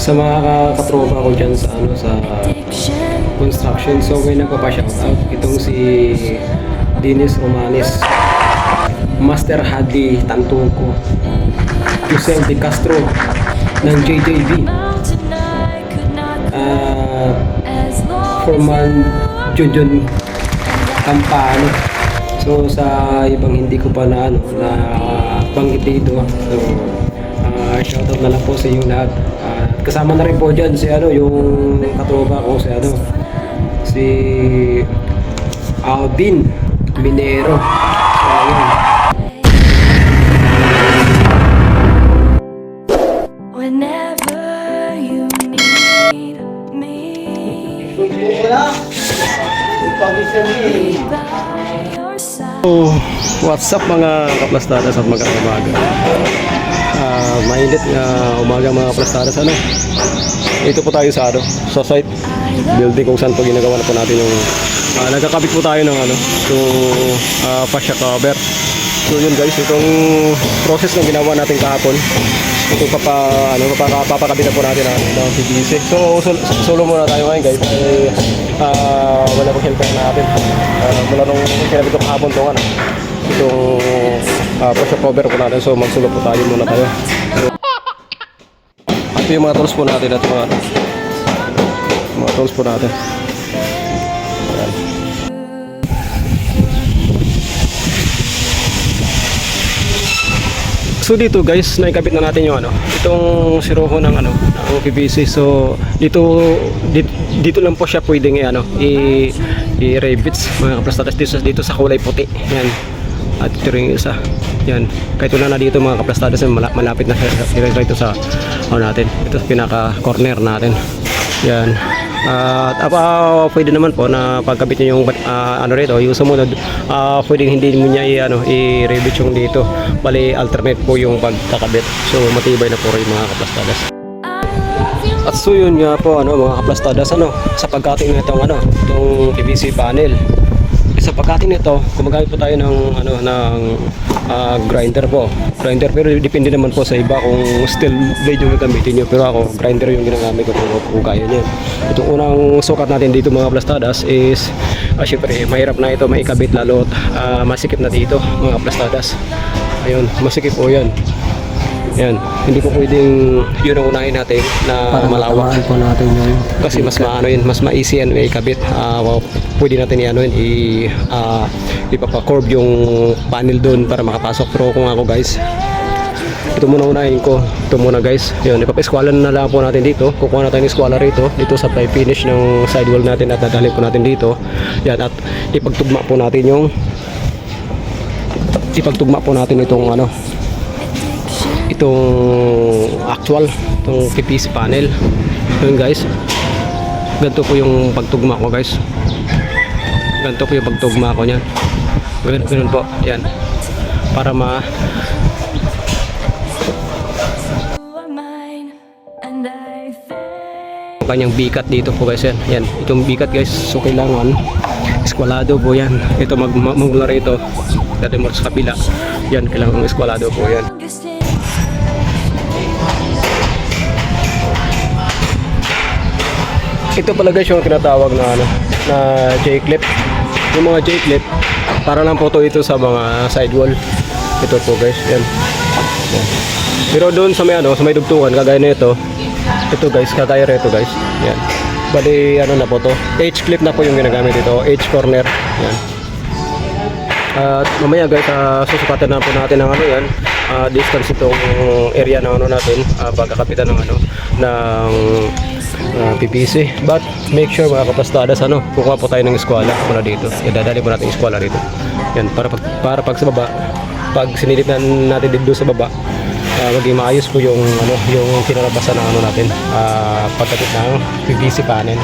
sa mga katropa ko dyan sa ano sa construction. So may nagpapa-shoutout itong si Dennis Romanes, Master Hadi Tantuco, Josel De Castro ng JJB, uh, Forman Jojon Campano. So sa ibang hindi ko pa na ano na banggit dito. So uh, shoutout na lang po sa inyong lahat. Ah, kasama na rin po dyan si ano yung katropa ko si ano si Alvin Minero. So ayun. Whenever you need me. So, what's up mga kaplastadas at magandang Ah, mainit nga umaga mga kaplastadas ano. Ito po tayo sa ano, sa site building kung saan po ginagawa na po natin yung ah, nagkakabit po tayo ng ano, yung uh, fascia cover. So yun guys, itong process na ginawa natin kahapon. Ito papa ano papa, papakabit na po natin ang ng PVC. So sol- solo muna tayo ngayon guys. Eh, ah, wala pong helper natin. Uh, mula nung kinabit ko kahapon tong ano, itong uh, fascia cover po natin. So magsulo po tayo muna tayo. So, ito yung mga tools po natin at mga mga tools po natin. Ayan. So dito guys, naikabit na natin yung ano, itong siroho ng ano, ng PVC. So dito dito, dito lang po siya pwedeng i ano, i i rivets mga sa- dito sa kulay puti. Yan. At ito rin isa. Yan. Kahit wala na dito mga kaplastadas, mala- malapit na siya dito sa ano natin. Ito pinaka corner natin. Yan. At apa pwede naman po na pagkabit niyo yung ah, ano rito, yung sumunod, ah pwedeng hindi mo niya i ano, i-revet yung dito. Bali alternate po yung pagkakabit. So matibay na po rin mga kaplastadas. At so yun nga po ano mga kaplastadas ano sa pagkating nitong ano itong PVC panel. Sa pagkating nito, gumagamit po tayo ng ano ng ah, grinder po. Grinder pero depende naman po sa iba kung steel blade yung gagamitin niyo pero ako grinder yung ginagamit ko kung, kung kaya niya. Itong unang sukat natin dito mga plastadas is ah, syempre mahirap na ito maikabit lalo at ah, masikip na dito mga plastadas. Ayun, masikip po 'yan. Yan, hindi po pwedeng yun ang unahin natin na malawak. po natin yung Kasi mas maano yun, mas ma-easy yan may ikabit. Ah, well, pwede natin i-ano yun, i ah, ipapa-curve yung panel doon para makapasok. Pero kung ako guys, ito muna unahin ko. Ito muna guys. Yun, ipapa-eskwala na lang po natin dito. Kukuha na tayo ng eskwala rito. Dito sa ply finish ng sidewall natin at dadalhin po natin dito. Yan, at ipagtugma po natin yung ipagtugma po natin itong ano itong actual itong PPC panel. Yun guys. Ganito po yung pagtugma ko guys. Ganito po yung pagtugma ko niyan. Ganun, ganun po. Yan. Para ma kanyang bikat dito po guys. Yan. Yan. Itong bikat guys. So kailangan eskwalado po yan. Ito mag mag- magmula rito dati mo sa kabila. Yan. Kailangan eskwalado po yan Ito pala guys yung tinatawag na ano, na J-clip. Yung mga J-clip, para lang po to ito sa mga sidewall. Ito po guys, yan. Yan. Pero doon sa may ano, sa may dugtungan, kagaya nito, ito guys, kagaya rito guys. Yan. Bali, ano na po to. H-clip na po yung ginagamit ito. H-corner. Yan. At mamaya guys, uh, susukatan na po natin ng ano yan, ah, distance itong area ng ano natin, uh, pagkakapitan ng ano, ng ah, PPC. But make sure mga kapastadas, ano, kukuha po tayo ng eskwala muna dito. Idadali po natin eskwala dito. Yan, para pag, para pag sa baba, pag sinilip na natin dito sa baba, ah, maging maayos po yung ano yung kinalabasan ng ano natin ah pagkabit ng PVC panel.